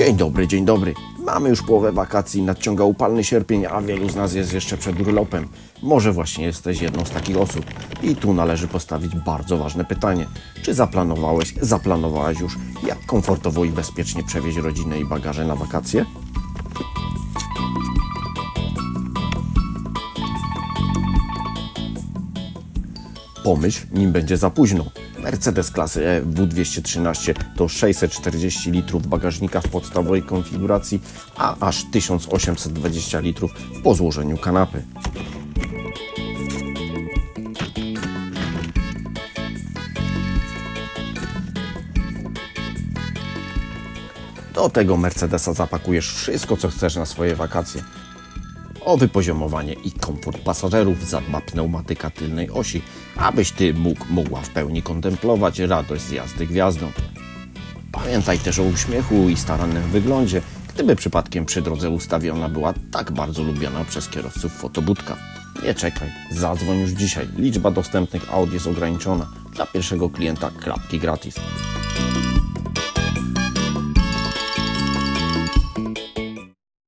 Dzień dobry, dzień dobry. Mamy już połowę wakacji, nadciąga upalny sierpień, a wielu z nas jest jeszcze przed urlopem. Może właśnie jesteś jedną z takich osób. I tu należy postawić bardzo ważne pytanie. Czy zaplanowałeś, zaplanowałaś już, jak komfortowo i bezpiecznie przewieźć rodzinę i bagaże na wakacje? Pomyśl, nim będzie za późno. Mercedes klasy E W213 to 640 litrów bagażnika w podstawowej konfiguracji, a aż 1820 litrów po złożeniu kanapy. Do tego Mercedesa zapakujesz wszystko, co chcesz na swoje wakacje. O wypoziomowanie i komfort pasażerów zadba pneumatyka tylnej osi, abyś ty mógł, mogła w pełni kontemplować radość z jazdy gwiazdą. Pamiętaj też o uśmiechu i starannym wyglądzie, gdyby przypadkiem przy drodze ustawiona była tak bardzo lubiana przez kierowców fotobudka. Nie czekaj, zadzwoń już dzisiaj. Liczba dostępnych aut jest ograniczona. Dla pierwszego klienta klapki gratis.